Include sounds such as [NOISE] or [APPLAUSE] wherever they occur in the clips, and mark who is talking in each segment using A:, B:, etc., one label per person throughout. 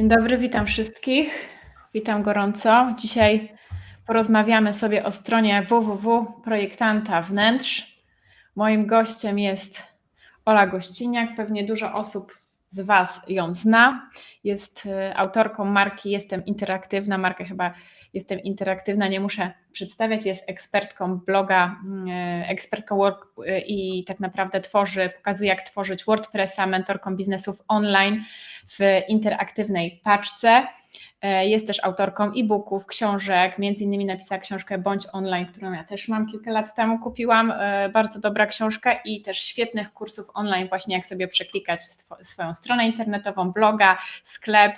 A: Dzień dobry, witam wszystkich. Witam gorąco. Dzisiaj porozmawiamy sobie o stronie www.projektanta wnętrz. Moim gościem jest Ola Gościniak. Pewnie dużo osób z Was ją zna. Jest y, autorką marki Jestem Interaktywna. Markę chyba Jestem Interaktywna, nie muszę przedstawiać. Jest ekspertką bloga, y, ekspertką work y, i tak naprawdę tworzy, pokazuje jak tworzyć WordPressa, mentorką biznesów online w interaktywnej paczce. E, jest też autorką e-booków, książek, między innymi napisała książkę Bądź Online, którą ja też mam kilka lat temu kupiłam. E, bardzo dobra książka i też świetnych kursów online, właśnie jak sobie przeklikać swoją stronę internetową, bloga, sklep.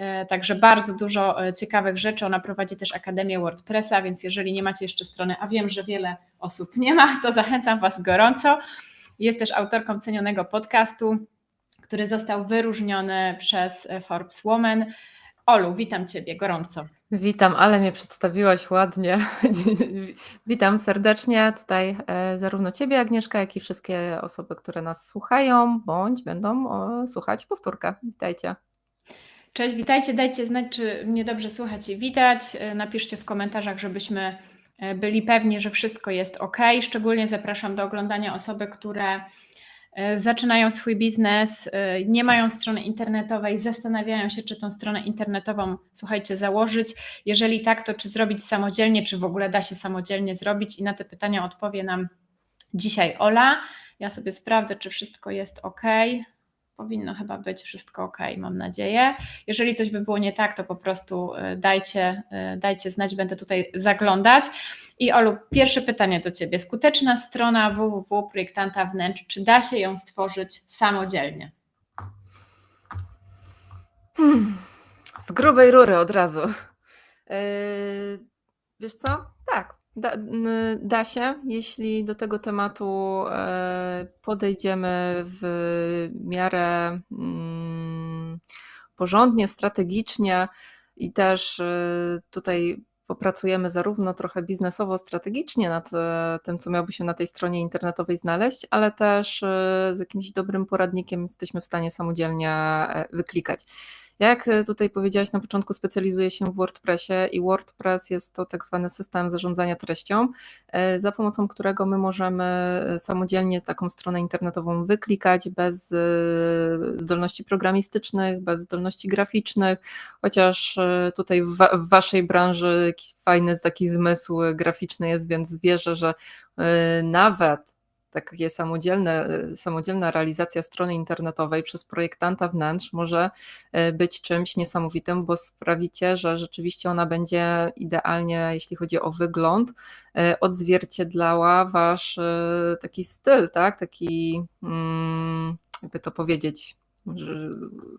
A: E, także bardzo dużo ciekawych rzeczy. Ona prowadzi też Akademię WordPressa, więc jeżeli nie macie jeszcze strony, a wiem, że wiele osób nie ma, to zachęcam Was gorąco. Jest też autorką cenionego podcastu który został wyróżniony przez Forbes Woman. Olu, witam Ciebie gorąco.
B: Witam, ale mnie przedstawiłaś ładnie. [LAUGHS] witam serdecznie tutaj e, zarówno Ciebie, Agnieszka, jak i wszystkie osoby, które nas słuchają bądź będą słuchać powtórkę. Witajcie.
A: Cześć, witajcie. Dajcie znać, czy mnie dobrze słychać i widać. E, napiszcie w komentarzach, żebyśmy e, byli pewni, że wszystko jest ok. Szczególnie zapraszam do oglądania osoby, które E, zaczynają swój biznes, nie mają strony internetowej, zastanawiają się, czy tą stronę internetową, słuchajcie, założyć. Jeżeli tak, to czy zrobić samodzielnie, czy w ogóle da się samodzielnie zrobić? I na te pytania odpowie nam dzisiaj Ola. Ja sobie sprawdzę, czy wszystko jest ok powinno chyba być wszystko ok, mam nadzieję. Jeżeli coś by było nie tak, to po prostu y, dajcie, y, dajcie znać, będę tutaj zaglądać. I Olu, pierwsze pytanie do Ciebie. Skuteczna strona www projektanta wnętrz, czy da się ją stworzyć samodzielnie?
B: Hmm, z grubej rury od razu. Yy, wiesz co? Tak, Da, da się, jeśli do tego tematu e, podejdziemy w miarę mm, porządnie, strategicznie i też e, tutaj popracujemy zarówno trochę biznesowo, strategicznie nad e, tym, co miałby się na tej stronie internetowej znaleźć, ale też z jakimś dobrym poradnikiem jesteśmy w stanie samodzielnie wyklikać. Jak e, tutaj powiedziałaś na początku, specjalizuję się w WordPressie i WordPress jest to tak zwany system zarządzania treścią, e, za pomocą którego my możemy e, samodzielnie taką stronę internetową wyklikać bez zdolności programistycznych, bez zdolności graficznych, chociaż tutaj w, w waszej branży fajny taki zmysł graficzny jest, więc wierzę, że nawet takie samodzielne, samodzielna realizacja strony internetowej przez projektanta wnętrz może e, być czymś niesamowitym, bo sprawicie, że rzeczywiście ona będzie idealnie, jeśli chodzi o wygląd, e, odzwierciedlała wasz e, taki styl, tak? Taki, mm, jakby to powiedzieć,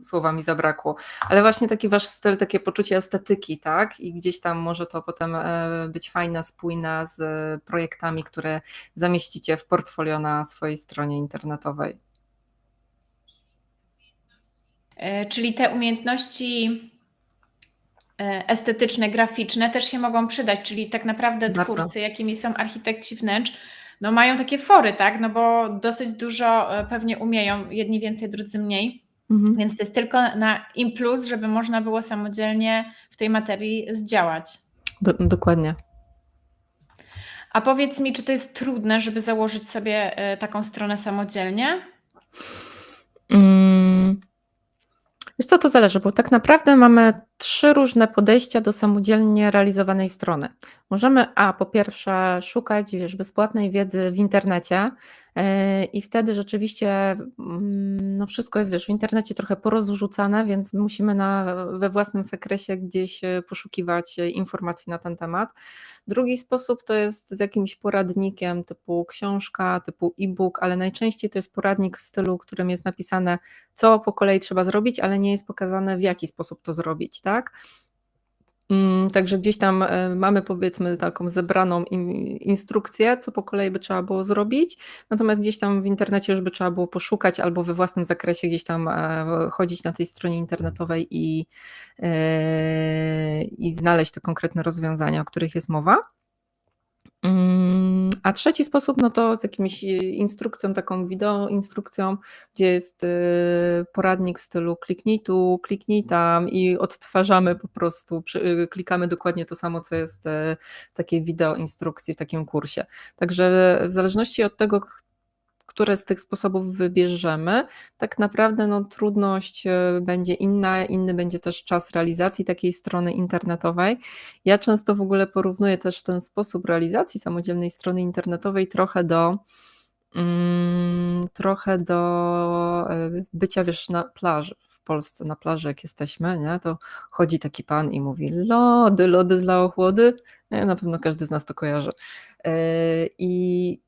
B: słowa mi zabrakło, ale właśnie taki wasz styl, takie poczucie estetyki, tak? I gdzieś tam może to potem e, być fajna, spójna z projektami, które zamieścicie w portfolio na swojej stronie internetowej.
A: E, czyli te umiejętności e, estetyczne, graficzne też się mogą przydać, czyli tak naprawdę Bardzo. twórcy, jakimi są architekci wnętrz, no mają takie fory, tak? No bo dosyć dużo e, pewnie umieją, jedni więcej, drudzy mniej. Mhm. Więc to jest tylko na im plus, żeby można było samodzielnie w tej materii zdziałać.
B: Do, dokładnie.
A: A powiedz mi, czy to jest trudne, żeby założyć sobie e, taką stronę samodzielnie?
B: Mm. Wiesz co, to zależy, bo tak naprawdę mamy trzy różne podejścia do samodzielnie realizowanej strony. Możemy, a po pierwsze, szukać wiesz, bezpłatnej wiedzy w internecie yy, i wtedy rzeczywiście mm, no wszystko jest wiesz, w internecie trochę porozrzucane, więc musimy na, we własnym zakresie gdzieś e, poszukiwać informacji na ten temat. Drugi sposób to jest z jakimś poradnikiem typu książka, typu e-book, ale najczęściej to jest poradnik w stylu, którym jest napisane, co po kolei trzeba zrobić, ale nie jest pokazane, w jaki sposób to zrobić. Tak? Tak? Mm, także gdzieś tam e, mamy powiedzmy taką zebraną instrukcję, co po kolei by trzeba było zrobić, natomiast gdzieś tam w internecie już by trzeba było poszukać albo we własnym zakresie gdzieś tam e, chodzić na tej stronie internetowej i, e, i znaleźć te konkretne rozwiązania, o których jest mowa. Mm, a trzeci sposób, no to z jakimś, y, instrukcją, taką wideo instrukcją, gdzie jest, y, poradnik w stylu kliknij tu, kliknij tam i odtwarzamy po prostu, y, klikamy dokładnie to samo, co jest, e, w takiej wideo instrukcji w takim kursie. Także w zależności od tego, które z tych sposobów wybierzemy, tak naprawdę, no, trudność, e, będzie inna, inny będzie też czas realizacji takiej strony internetowej. Ja często w ogóle porównuję też ten sposób realizacji samodzielnej strony internetowej trochę do mm, trochę do, e, bycia, wiesz, na plaży w Polsce, na plaży jak jesteśmy, nie, to chodzi taki pan i mówi: "Lody, lody dla ochłody". Nie, na pewno każdy z nas to kojarzy. E, I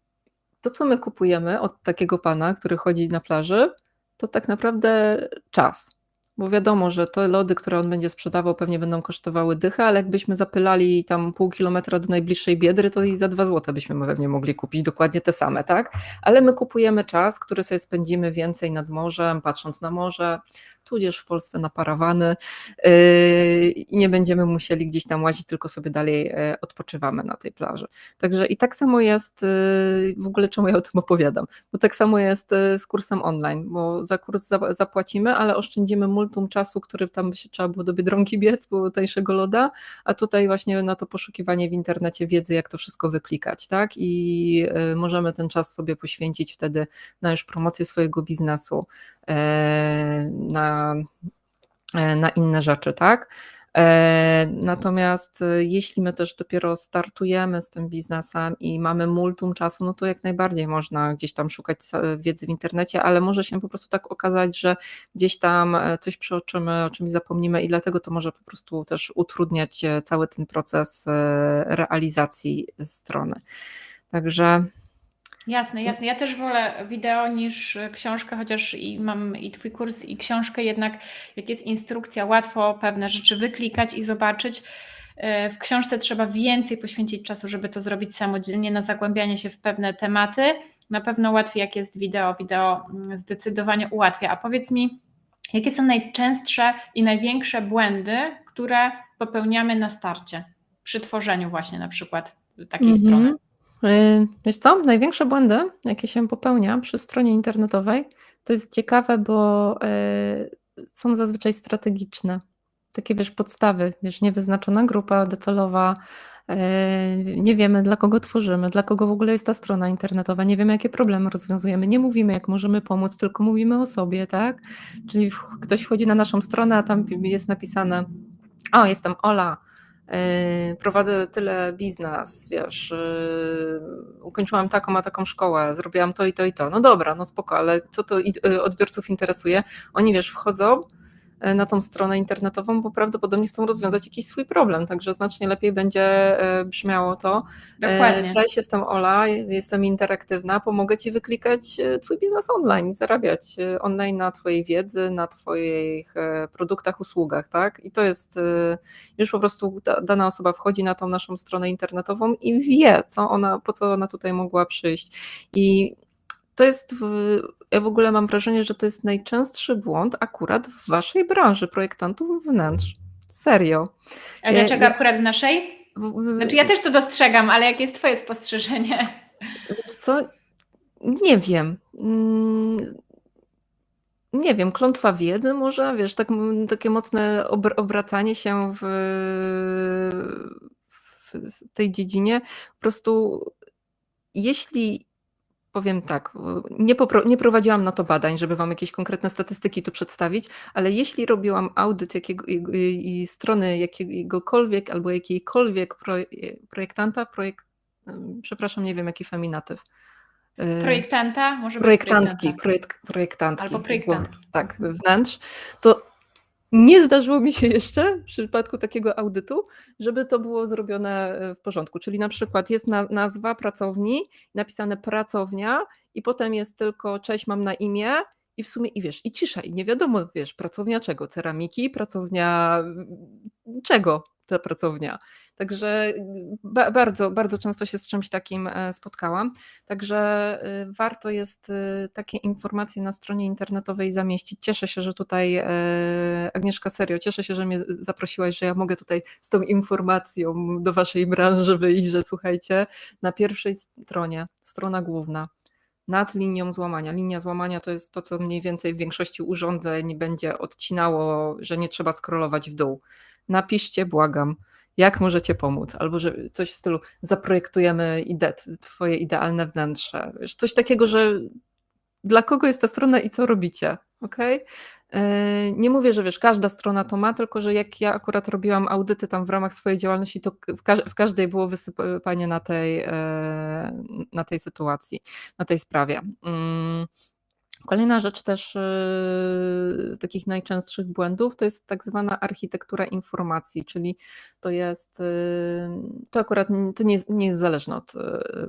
B: to, co my kupujemy od takiego pana, który chodzi na plaży, to tak naprawdę czas. Bo wiadomo, że te lody, które on będzie sprzedawał, pewnie będą kosztowały dychę, ale jakbyśmy zapylali tam pół kilometra do najbliższej Biedry, to i za 2 zł byśmy pewnie mogli kupić dokładnie te same, tak? Ale my kupujemy czas, który sobie spędzimy więcej nad morzem, patrząc na morze, tudzież w Polsce na parawany yy, i nie będziemy musieli gdzieś tam łazić, tylko sobie dalej e, odpoczywamy na tej plaży. Także i tak samo jest, y, w ogóle czemu ja o tym opowiadam? Bo tak samo jest y, z kursem online, bo za kurs za zapłacimy, ale oszczędzimy multum czasu, który tam by się trzeba było do Biedronki biec, bo tańszego loda, a tutaj właśnie na to poszukiwanie w internecie wiedzy, jak to wszystko wyklikać, tak? I y, możemy ten czas sobie poświęcić wtedy na już promocję swojego biznesu, na E, na inne rzeczy, tak? E, natomiast e, jeśli my też dopiero startujemy z tym biznesem i mamy multum czasu, no to jak najbardziej można gdzieś tam szukać wiedzy w internecie, ale może się po prostu tak okazać, że gdzieś tam coś przeoczymy, o czymś zapomnimy i dlatego to może po prostu też utrudniać cały ten proces realizacji strony. Także
A: Jasne, jasne. Ja też wolę wideo niż książkę, chociaż i mam i Twój kurs, i książkę, jednak jak jest instrukcja, łatwo pewne rzeczy wyklikać i zobaczyć. E, w książce trzeba więcej poświęcić czasu, żeby to zrobić samodzielnie, na zagłębianie się w pewne tematy. Na pewno łatwiej, jak jest wideo. Wideo mm, zdecydowanie ułatwia. A powiedz mi, jakie są najczęstsze i największe błędy, które popełniamy na starcie, przy tworzeniu właśnie na przykład takiej
B: mhm.
A: strony?
B: Y, wiesz co? Największe błędy, jakie się popełnia przy stronie internetowej, to jest ciekawe, bo y, są zazwyczaj strategiczne. Takie wiesz, podstawy, wiesz, niewyznaczona grupa docelowa, y, nie wiemy dla kogo tworzymy, dla kogo w ogóle jest ta strona internetowa, nie wiemy jakie problemy rozwiązujemy, nie mówimy jak możemy pomóc, tylko mówimy o sobie, tak? Czyli ktoś wchodzi na naszą stronę, a tam jest napisane: O, jestem Ola, prowadzę tyle biznes, wiesz, yy, ukończyłam taką, a taką szkołę, zrobiłam to i to i to. No dobra, no spoko, ale co to yy, odbiorców interesuje? Oni, wiesz, wchodzą, na tą stronę internetową, bo prawdopodobnie chcą rozwiązać jakiś swój problem, także znacznie lepiej będzie e, brzmiało to.
A: E, Dokładnie.
B: Cześć, jestem Ola, jestem interaktywna, pomogę Ci wyklikać Twój biznes online zarabiać online na Twojej wiedzy, na Twoich produktach, usługach, tak? I to jest już po prostu dana osoba wchodzi na tą naszą stronę internetową i wie, co ona, po co ona tutaj mogła przyjść. I to jest, w, ja w ogóle mam wrażenie, że to jest najczęstszy błąd akurat w waszej branży projektantów wnętrz. Serio.
A: A dlaczego ja, akurat w naszej? Znaczy ja też to dostrzegam, ale jakie jest twoje spostrzeżenie?
B: Co? Nie wiem. Mm, nie wiem, klątwa wiedzy może, wiesz, tak, takie mocne obracanie się w, w tej dziedzinie. Po prostu jeśli Powiem tak, nie, nie, prowadziłam na to badań, żeby Wam jakieś konkretne statystyki tu przedstawić, ale jeśli robiłam audyt jakiego, i, i strony jakiegokolwiek albo jakiejkolwiek projektanta, projekt, przepraszam, nie wiem jaki feminatyw.
A: Y, projektanta? Może
B: projektantki, projekt, projektantki.
A: Albo projektantki.
B: Tak, wnętrz. To nie zdarzyło mi się jeszcze w przypadku takiego audytu, żeby to było zrobione e, w porządku. Czyli na przykład jest na, nazwa pracowni, napisane pracownia i potem jest tylko cześć, mam na imię i w sumie i wiesz, i cisza, i nie wiadomo, wiesz, pracownia czego? Ceramiki, pracownia czego? Ta pracownia. Także ba bardzo, bardzo często się z czymś takim e, spotkałam. Także e, warto jest e, takie informacje na stronie internetowej zamieścić. Cieszę się, że tutaj Agnieszka, serio, cieszę się, że mnie zaprosiłaś, że ja mogę tutaj z tą informacją do waszej branży wyjść, że słuchajcie, na pierwszej stronie, strona główna, nad linią złamania. Linia złamania to jest to, co mniej więcej w większości urządzeń będzie odcinało, że nie trzeba scrollować w dół. Napiszcie, błagam, jak możecie pomóc, albo że coś w stylu zaprojektujemy ide, twoje idealne wnętrze. Wiesz, coś takiego, że dla kogo jest ta strona i co robicie, ok? Nie mówię, że wiesz, każda strona to ma, tylko że jak ja akurat robiłam audyty tam w ramach swojej działalności, to w, każ w każdej było wysypanie na tej, e, na tej sytuacji, na tej sprawie. Kolejna rzecz też yy, z takich najczęstszych błędów to jest tak zwana architektura informacji, czyli to jest, yy, to akurat to nie, nie jest zależne od yy,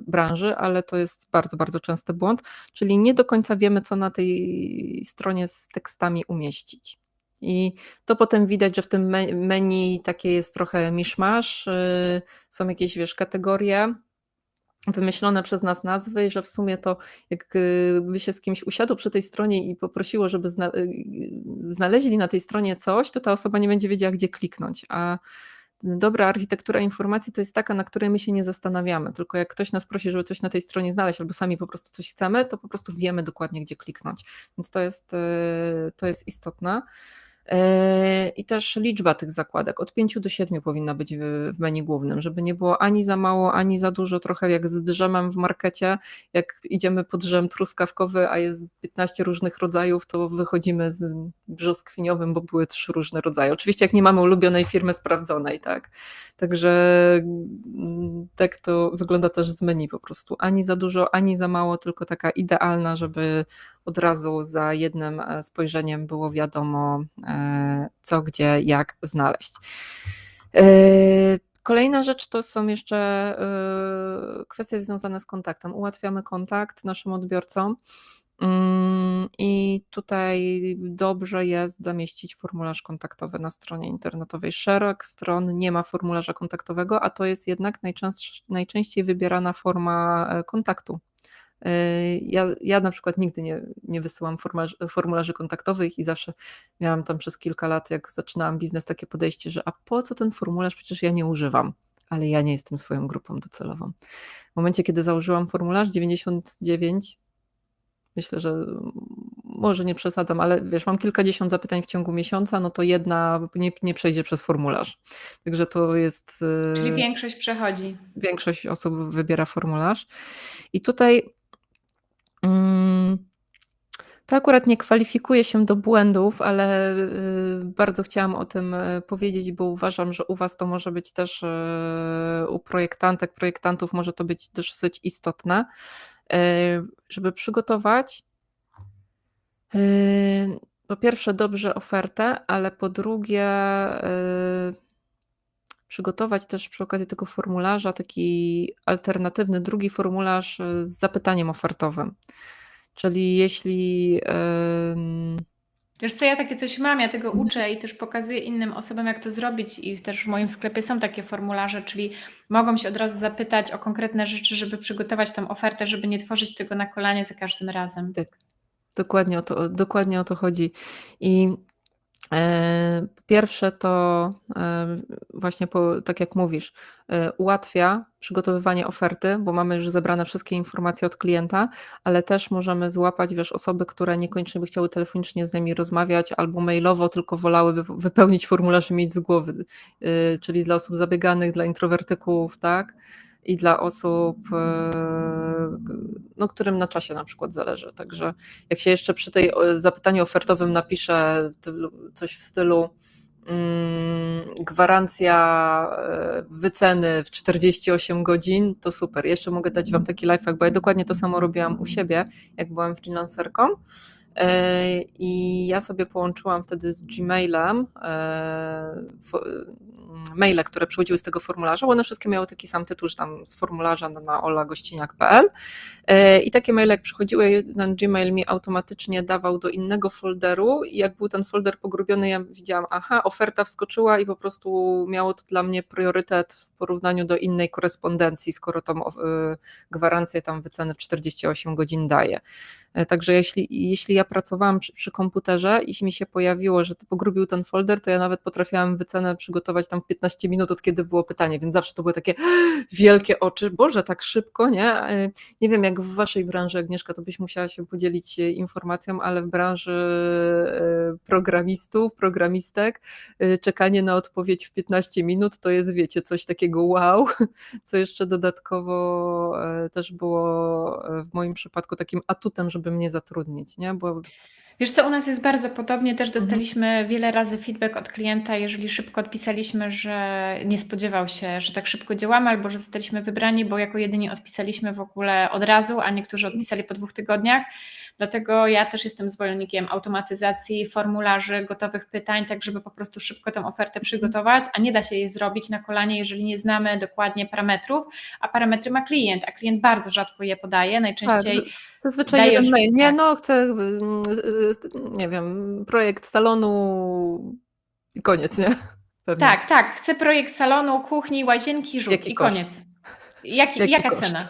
B: branży, ale to jest bardzo, bardzo częsty błąd, czyli nie do końca wiemy, co na tej stronie z tekstami umieścić. I to potem widać, że w tym menu takie jest trochę miszmasz, są jakieś, wiesz, kategorie, wymyślone przez nas nazwy, że w sumie to jakby się z kimś usiadł przy tej stronie i poprosiło, żeby zna znaleźli na tej stronie coś, to ta osoba nie będzie wiedziała, gdzie kliknąć. A dobra architektura informacji to jest taka, na której my się nie zastanawiamy, tylko jak ktoś nas prosi, żeby coś na tej stronie znaleźć, albo sami po prostu coś chcemy, to po prostu wiemy dokładnie, gdzie kliknąć. Więc to jest, to jest istotne. I też liczba tych zakładek od 5 do 7 powinna być w menu głównym, żeby nie było ani za mało, ani za dużo, trochę jak z drzemem w markecie. Jak idziemy po drzem truskawkowy, a jest 15 różnych rodzajów, to wychodzimy z brzoskwiniowym, bo były trzy różne rodzaje. Oczywiście jak nie mamy ulubionej firmy sprawdzonej, tak. Także mm, tak to wygląda też z menu po prostu. Ani za dużo, ani za mało, tylko taka idealna, żeby od razu za jednym e, spojrzeniem było wiadomo, e, co, gdzie, jak znaleźć. E, kolejna rzecz to są jeszcze kwestie związane z kontaktem. Ułatwiamy kontakt naszym odbiorcom. Mm, I tutaj dobrze jest zamieścić formularz kontaktowy na stronie internetowej. Szereg stron nie ma formularza kontaktowego, a to jest jednak najczęściej wybierana forma kontaktu ja, ja na przykład nigdy nie, nie wysyłam formularzy, formularzy kontaktowych i zawsze miałam tam przez kilka lat, jak zaczynałam biznes, takie podejście, że a po co ten formularz, przecież ja nie używam, ale ja nie jestem swoją grupą docelową. W momencie, kiedy założyłam formularz 99, myślę, że może nie przesadzam, ale wiesz, mam kilkadziesiąt zapytań w ciągu miesiąca, no to jedna nie, nie przejdzie przez formularz. Także to jest.
A: Czyli większość przechodzi.
B: Większość osób wybiera formularz. I tutaj to akurat nie kwalifikuje się do błędów, ale y, bardzo chciałam o tym y, powiedzieć, bo uważam, że u Was to może być też y, u projektantek, projektantów może to być dosyć istotne, żeby przygotować po pierwsze dobrze ofertę, ale po drugie przygotować też przy okazji tego formularza taki alternatywny, drugi formularz e, z zapytaniem ofertowym. Czyli jeśli.
A: Wiesz co, ja takie coś mam, ja tego uczę i też pokazuję innym osobom, jak to zrobić i też w moim sklepie są takie formularze, czyli mogą się od razu zapytać o konkretne rzeczy, żeby przygotować tą ofertę, żeby nie tworzyć tego na kolanie za każdym razem.
B: Tak, dokładnie o to, dokładnie o to chodzi. I E, pierwsze to e, właśnie, po, tak jak mówisz, e, ułatwia przygotowywanie oferty, bo mamy już zebrane wszystkie informacje od klienta, ale też możemy złapać wiesz, osoby, które niekoniecznie by chciały telefonicznie z nami rozmawiać albo mailowo, tylko wolałyby wypełnić formularz i mieć z głowy, czyli dla osób zabieganych, dla introwertyków, tak? i dla osób, no, którym na czasie na przykład zależy. Także jak się jeszcze przy tej zapytaniu ofertowym napisze coś w stylu mm, gwarancja e, wyceny w 48 godzin, to super. Jeszcze mogę dać Wam taki lifehack, bo ja dokładnie to samo robiłam u siebie, jak byłam freelancerką. E, I ja sobie połączyłam wtedy z Gmailem maile, które przychodziły z tego formularza, bo one wszystkie miały taki sam tytuł, że tam z formularza na, olagościniak.pl e, i takie maile jak przychodziły, jeden Gmail mi automatycznie dawał do innego folderu i jak był ten folder pogrubiony, ja widziałam, aha, oferta wskoczyła i po prostu miało to dla mnie priorytet w porównaniu do innej korespondencji, skoro tą y, gwarancję tam wyceny w 48 godzin daje. E, Także jeśli, jeśli ja pracowałam przy, przy komputerze i mi się pojawiło, że to pogrubił ten folder, to ja nawet potrafiłam wycenę przygotować tam w 15 minut od kiedy było pytanie, więc zawsze to były takie [GASPS] wielkie oczy, Boże, tak szybko, nie? E, Nie wiem jak w waszej branży, Agnieszka, to byś musiała się podzielić e, informacją, ale w branży programistów, programistek, czekanie na odpowiedź w 15 minut to jest, wiecie, coś takiego wow, [LAUGHS] co jeszcze dodatkowo też było w moim przypadku takim atutem, żeby mnie zatrudnić, nie? Bo
A: Wiesz co, u nas jest bardzo podobnie. Też
B: Mhm.
A: dostaliśmy wiele razy feedback od klienta, jeżeli szybko odpisaliśmy, że nie spodziewał się, że tak szybko działamy, albo że zostaliśmy wybrani, bo jako jedyni odpisaliśmy w ogóle od razu, a niektórzy odpisali po dwóch tygodniach. Dlatego ja też jestem zwolennikiem automatyzacji formularzy, gotowych pytań, tak żeby po prostu szybko tę ofertę przygotować, a nie da się jej zrobić na kolanie, jeżeli nie znamy dokładnie parametrów, a parametry ma klient, a klient bardzo rzadko je podaje, najczęściej
B: Tak, zazwyczaj
A: daje
B: jeden mail, nie, no chcę, mm, y, nie wiem, projekt salonu i koniec, nie? Pewnie.
A: Tak, tak. Chcę projekt salonu, kuchni, łazienki, rzut
B: Jaki
A: i
B: koszt?
A: koniec. Jaki jaka
B: koszt?
A: cena?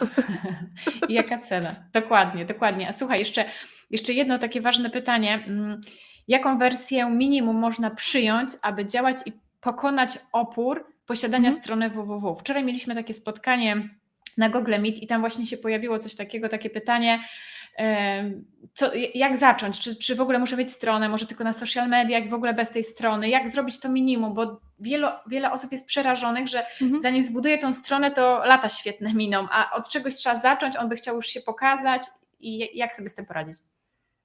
A: [LAUGHS] Jaka cena? Dokładnie, dokładnie. A słuchaj, jeszcze, jeszcze jedno takie ważne pytanie. Mm, Jaką wersję minimum można przyjąć, aby działać i pokonać opór posiadania
B: Mhm.
A: strony www? Wczoraj mieliśmy takie spotkanie na Google Meet i tam właśnie się pojawiło coś takiego, takie pytanie, co, jak zacząć? Czy, czy w ogóle muszę mieć stronę, może tylko na social mediach, w ogóle bez tej strony? Jak zrobić to minimum? Bo wielu, wiele osób jest przerażonych, że
B: Mhm.
A: zanim zbuduje tą stronę, to lata świetne miną, a od czegoś trzeba zacząć, on by chciał już się pokazać i jak sobie z tym poradzić?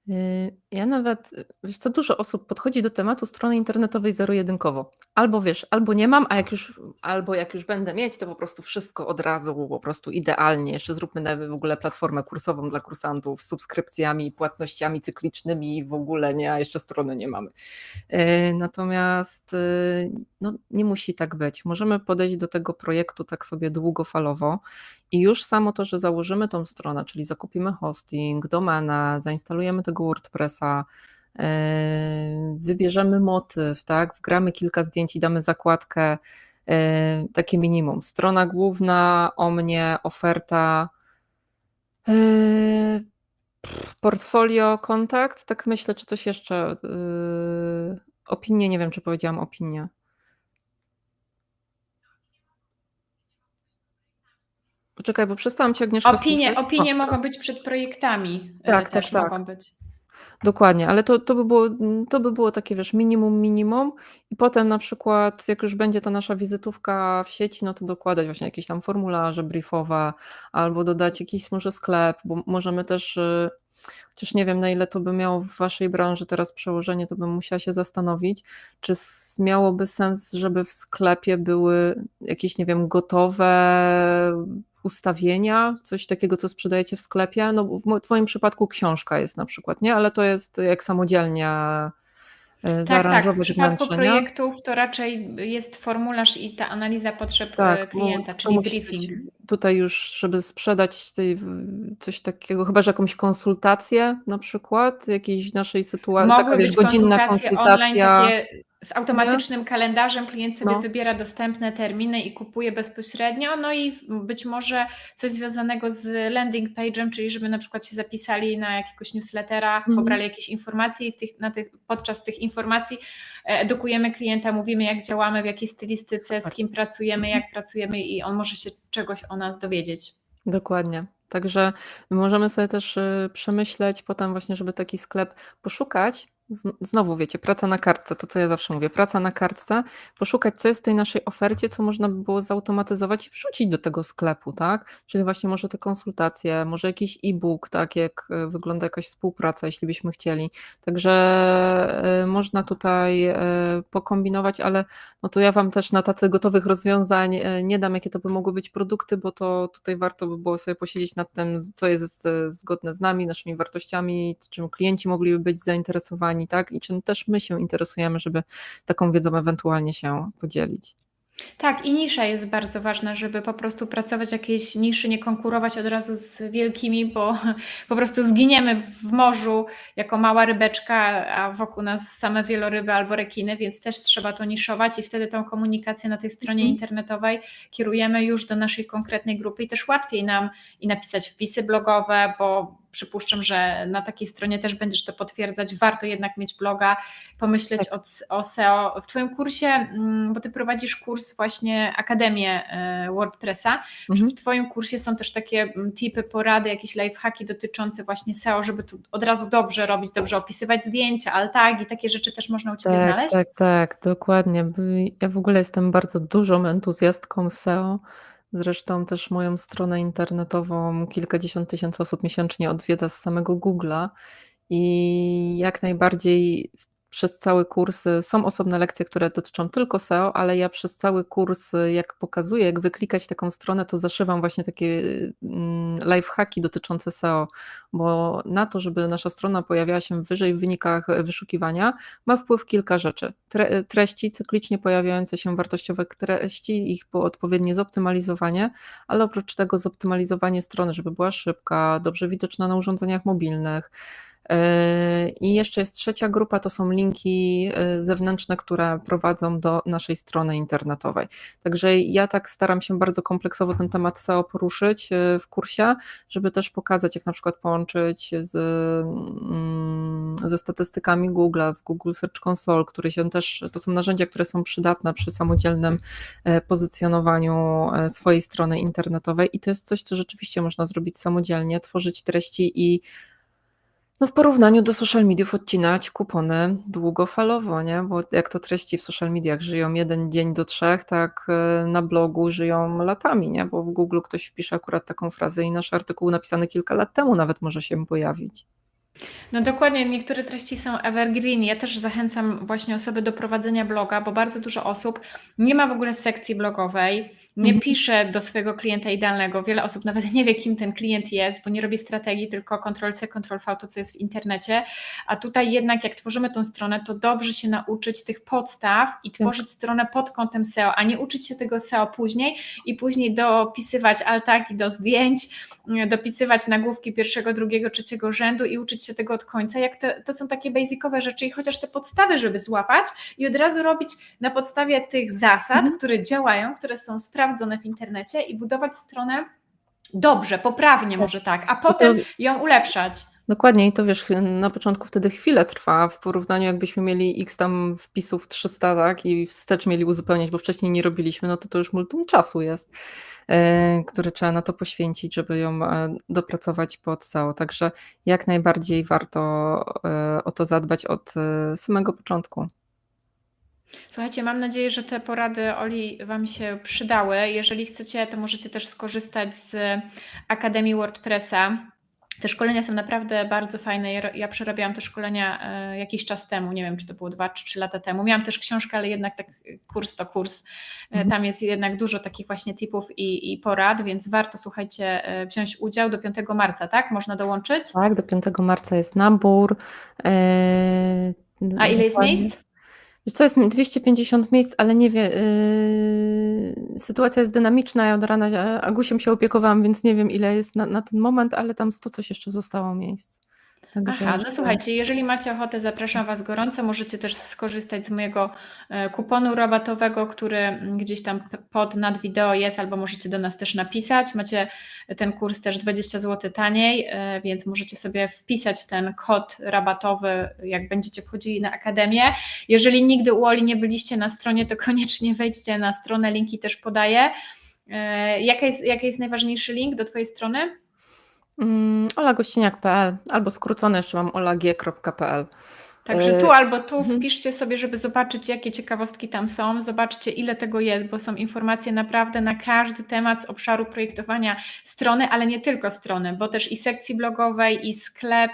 B: Y, Ja nawet, y, wiesz co, dużo osób podchodzi do tematu strony internetowej zero-jedynkowo. Albo wiesz, albo nie mam, a jak już, albo jak już będę mieć, to po prostu wszystko od razu, po prostu idealnie. Jeszcze zróbmy na- w ogóle platformę kursową dla kursantów z subskrypcjami, płatnościami cyklicznymi w ogóle nie, a jeszcze strony nie mamy. Y, Natomiast no, nie musi tak być. Możemy podejść do tego projektu tak sobie długofalowo i już samo to, że założymy tą stronę, czyli zakupimy hosting, domenę, zainstalujemy tego WordPressa, yy, wybierzemy motyw, tak, wgramy kilka zdjęć i damy zakładkę, yy, takie minimum. Strona główna, o mnie, oferta, pff, portfolio, kontakt, tak myślę, czy coś jeszcze, opinie, nie wiem, czy powiedziałam opinie. Poczekaj, bo przestałam Cię Agnieszka
A: Opinie,
B: słyszeć.
A: opinie
B: O,
A: mogą
B: teraz.
A: być przed projektami. y,
B: Tak,
A: też
B: tak, tak.
A: mogą być.
B: Dokładnie, ale to, to, by było, to by było takie, wiesz, minimum, minimum i potem na przykład, jak już będzie ta nasza wizytówka w sieci, no to dokładać właśnie jakieś tam formularze briefowe albo dodać jakiś może sklep, bo możemy też, y, chociaż nie wiem na ile to by miało w waszej branży teraz przełożenie, to bym musiała się zastanowić, czy miałoby sens, żeby w sklepie były jakieś, nie wiem, gotowe ustawienia, coś takiego, co sprzedajecie w sklepie. No, w twoim przypadku książka jest na przykład, nie? Ale to jest jak samodzielnie e,
A: Tak, tak. W
B: zaaranżować
A: przypadku projektów to raczej jest formularz i ta analiza potrzeb
B: Tak,
A: e,
B: bo
A: klienta, czyli briefing.
B: tutaj już, żeby sprzedać tej, coś takiego, chyba że jakąś konsultację na przykład, jakiejś naszej sytuacji,
A: Mogły
B: taka wiesz, godzinna
A: konsultacje online,
B: konsultacja.
A: takie z automatycznym kalendarzem. Klient sobie
B: No.
A: wybiera dostępne terminy i kupuje bezpośrednio. No i być może coś związanego z landing page'em, czyli żeby na przykład się zapisali na jakiegoś newslettera,
B: Mhm.
A: pobrali jakieś informacje i w tych, na tych, podczas tych informacji e, edukujemy klienta, mówimy jak działamy, w jakiej stylistyce, z kim pracujemy, jak pracujemy i on może się czegoś o nas dowiedzieć.
B: Dokładnie. Także możemy sobie też y, przemyśleć potem właśnie, żeby taki sklep poszukać. Znowu wiecie, praca na kartce, to co ja zawsze mówię, praca na kartce, poszukać, co jest w tej naszej ofercie, co można by było zautomatyzować i wrzucić do tego sklepu, tak? Czyli właśnie może te konsultacje, może jakiś e-book, tak, jak y, wygląda jakaś współpraca, jeśli byśmy chcieli. Także y, można tutaj y, pokombinować, ale no to ja Wam też na tacy gotowych rozwiązań e, nie dam, jakie to by mogły być produkty, bo to tutaj warto by było sobie posiedzieć nad tym, co jest e, zgodne z nami, naszymi wartościami, czym klienci mogliby być zainteresowani, tak? I czym też my się interesujemy, żeby taką wiedzą ewentualnie się podzielić.
A: Tak, i nisza jest bardzo ważna, żeby po prostu pracować w jakiejś niszy, nie konkurować od razu z wielkimi, bo [LAUGHS] po prostu zginiemy w morzu jako mała rybeczka, a wokół nas same wieloryby albo rekiny, więc też trzeba to niszować i wtedy tą komunikację na tej stronie
B: Mhm.
A: internetowej kierujemy już do naszej konkretnej grupy i też łatwiej nam i napisać wpisy blogowe, bo przypuszczam, że na takiej stronie też będziesz to potwierdzać. Warto jednak mieć bloga, pomyśleć
B: Tak.
A: o, o SEO. W Twoim kursie, mm, bo Ty prowadzisz kurs właśnie Akademię e, WordPressa, czy
B: Mhm.
A: w Twoim kursie są też takie mm, tipy, porady, jakieś lifehacki dotyczące właśnie SEO, żeby to od razu dobrze robić, dobrze opisywać zdjęcia, altagi, takie rzeczy też można u Ciebie
B: Tak,
A: znaleźć?
B: tak, tak, dokładnie. Ja w ogóle jestem bardzo dużą entuzjastką SEO. Zresztą też moją stronę internetową kilkadziesiąt tysięcy osób miesięcznie odwiedza z samego Google'a i jak najbardziej w- przez cały kurs y, są osobne lekcje, które dotyczą tylko SEO, ale ja przez cały kurs, y, jak pokazuję, jak wyklikać taką stronę, to zaszywam właśnie takie mm, lifehacki dotyczące SEO, bo na to, żeby nasza strona pojawiała się wyżej w wynikach wyszukiwania, ma wpływ kilka rzeczy. Tre, treści, cyklicznie pojawiające się wartościowe treści, ich po- odpowiednie zoptymalizowanie, ale oprócz tego zoptymalizowanie strony, żeby była szybka, dobrze widoczna na urządzeniach mobilnych. Yy, I jeszcze jest trzecia grupa, to są linki yy, zewnętrzne, które prowadzą do naszej strony internetowej. Także ja tak staram się bardzo kompleksowo ten temat SEO poruszyć yy, w kursie, żeby też pokazać, jak na przykład połączyć z, mm, ze statystykami Google'a, z Google Search Console, które się też, to są narzędzia, które są przydatne przy samodzielnym e, pozycjonowaniu e, swojej strony internetowej i to jest coś, co rzeczywiście można zrobić samodzielnie, tworzyć treści i no w porównaniu do social mediów odcinać kupony długofalowo, nie? Bo jak to treści w social mediach żyją jeden dzień do trzech, tak e, na blogu żyją latami, nie? Bo w Google ktoś wpisze akurat taką frazę i nasz artykuł napisany kilka lat temu nawet może się pojawić.
A: No dokładnie, niektóre treści są evergreen. Ja też zachęcam właśnie osoby do prowadzenia bloga, bo bardzo dużo osób nie ma w ogóle sekcji blogowej, nie
B: Mhm.
A: pisze do swojego klienta idealnego. Wiele osób nawet nie wie, kim ten klient jest, bo nie robi strategii, tylko Ctrl-C, Ctrl-V, to co jest w internecie. A tutaj jednak, jak tworzymy tą stronę, to dobrze się nauczyć tych podstaw i tworzyć stronę pod kątem SEO, a nie uczyć się tego SEO później i później dopisywać altagi do zdjęć, dopisywać nagłówki pierwszego, drugiego, trzeciego rzędu i uczyć się tego od końca, jak to, to są takie basicowe rzeczy i chociaż te podstawy, żeby złapać i od razu robić na podstawie tych zasad,
B: Mhm.
A: które działają, które są sprawdzone w internecie i budować stronę dobrze, poprawnie może tak, a potem ją ulepszać.
B: Dokładnie i to wiesz, na początku wtedy chwilę trwa w porównaniu jakbyśmy mieli x tam wpisów 300, tak, i wstecz mieli uzupełniać, bo wcześniej nie robiliśmy, no to to już multum czasu jest, e, które trzeba na to poświęcić, żeby ją e, dopracować pod SEO. Także jak najbardziej warto e, o to zadbać od e, samego początku.
A: Słuchajcie, mam nadzieję, że te porady Oli Wam się przydały. Jeżeli chcecie, to możecie też skorzystać z Akademii WordPressa. Te szkolenia są naprawdę bardzo fajne. Ja, przerobiłam te szkolenia e, jakiś czas temu, nie wiem, czy to było dwa czy trzy lata temu. Miałam też książkę, ale jednak tak kurs to kurs. E,
B: Mhm.
A: Tam jest jednak dużo takich właśnie tipów i, i porad, więc warto, słuchajcie, e, wziąć udział do 5 marca, tak? Można dołączyć?
B: Tak, do 5 marca jest nabór. e,
A: A ile jest miejsc?
B: Wiesz co, jest 250 miejsc, ale nie wiem, yy, sytuacja jest dynamiczna, ja od rana Agusiem się opiekowałam, więc nie wiem ile jest na, na ten moment, ale tam 100 coś jeszcze zostało miejsc. Także
A: Aha, no słuchajcie, jeżeli macie ochotę, zapraszam Was gorąco. Możecie też skorzystać z mojego e, kuponu rabatowego, który gdzieś tam pod nad wideo jest, albo możecie do nas też napisać. Macie ten kurs też 20 zł taniej, e, więc możecie sobie wpisać ten kod rabatowy, jak będziecie wchodzili na Akademię. Jeżeli nigdy u Oli nie byliście na stronie, to koniecznie wejdźcie na stronę, linki też podaję. E, Jaki jest, jaki jest najważniejszy link do Twojej strony?
B: Mm, olagościniak.pl albo skrócone jeszcze mam olag.pl.
A: Także
B: E,
A: tu albo tu
B: mhm.
A: wpiszcie sobie, żeby zobaczyć, jakie ciekawostki tam są. Zobaczcie, ile tego jest, bo są informacje naprawdę na każdy temat z obszaru projektowania strony, ale nie tylko strony, bo też i sekcji blogowej, i sklep.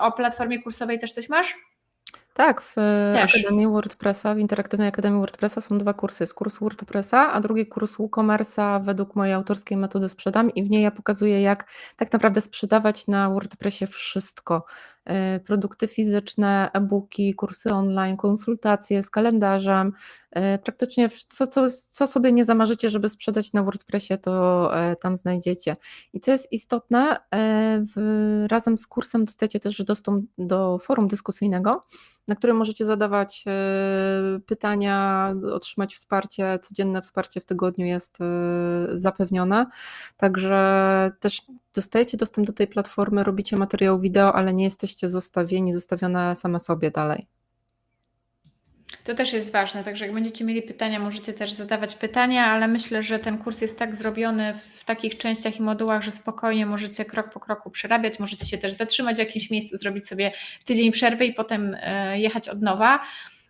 A: O platformie kursowej też coś masz?
B: Tak, w
A: Też.
B: Akademii WordPressa, w Interaktywnej Akademii WordPressa są dwa kursy. Jest kurs WordPressa, a drugi kurs WooCommerce'a według mojej autorskiej metody sprzedam i w niej ja pokazuję, jak tak naprawdę sprzedawać na WordPressie wszystko. E, produkty fizyczne, e-booki, kursy online, konsultacje z kalendarzem. e, Praktycznie co, co, co sobie nie zamarzycie, żeby sprzedać na WordPressie, to e, tam znajdziecie. I co jest istotne, e, w, razem z kursem dostajecie też dostęp do forum dyskusyjnego, na którym możecie zadawać e, pytania, otrzymać wsparcie, codzienne wsparcie w tygodniu jest zapewnione. Także też dostajecie dostęp do tej platformy, robicie materiał wideo, ale nie jesteście zostawieni, zostawione same sobie dalej.
A: To też jest ważne, także jak będziecie mieli pytania, możecie też zadawać pytania, ale myślę, że ten kurs jest tak zrobiony w takich częściach i modułach, że spokojnie możecie krok po kroku przerabiać, możecie się też zatrzymać w jakimś miejscu, zrobić sobie tydzień przerwy i potem e, jechać od nowa.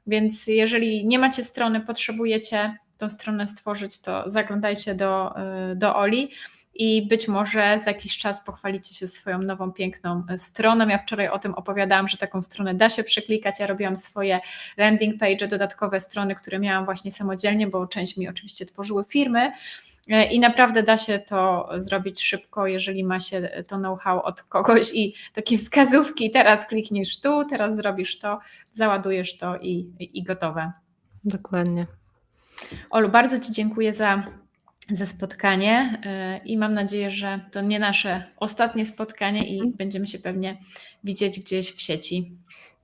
A: Więc jeżeli nie macie strony, potrzebujecie tą stronę stworzyć, to zaglądajcie do, e, do Oli i być może za jakiś czas pochwalicie się swoją nową, piękną e, stroną. Ja wczoraj o tym opowiadałam, że taką stronę da się przeklikać. Ja robiłam swoje landing page, dodatkowe strony, które miałam właśnie samodzielnie, bo część mi oczywiście tworzyły firmy. E, I naprawdę da się to zrobić szybko, jeżeli ma się to know-how od kogoś i takie wskazówki. Teraz klikniesz tu, teraz zrobisz to, załadujesz to i, i gotowe.
B: Dokładnie.
A: Olu, bardzo Ci dziękuję za, za spotkanie e, i mam nadzieję, że to nie nasze ostatnie spotkanie i będziemy się pewnie widzieć gdzieś w sieci.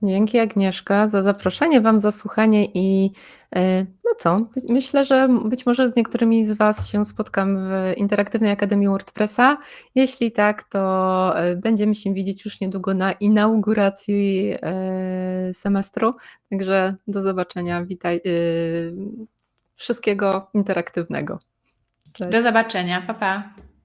B: Dzięki Agnieszka za zaproszenie, Wam za słuchanie i e, no co, myślę, że być może z niektórymi z Was się spotkam w Interaktywnej Akademii WordPressa. Jeśli tak, to e, będziemy się widzieć już niedługo na inauguracji semestru. Także do zobaczenia. Witaj. Wszystkiego interaktywnego. Cześć.
A: Do zobaczenia. Pa, pa.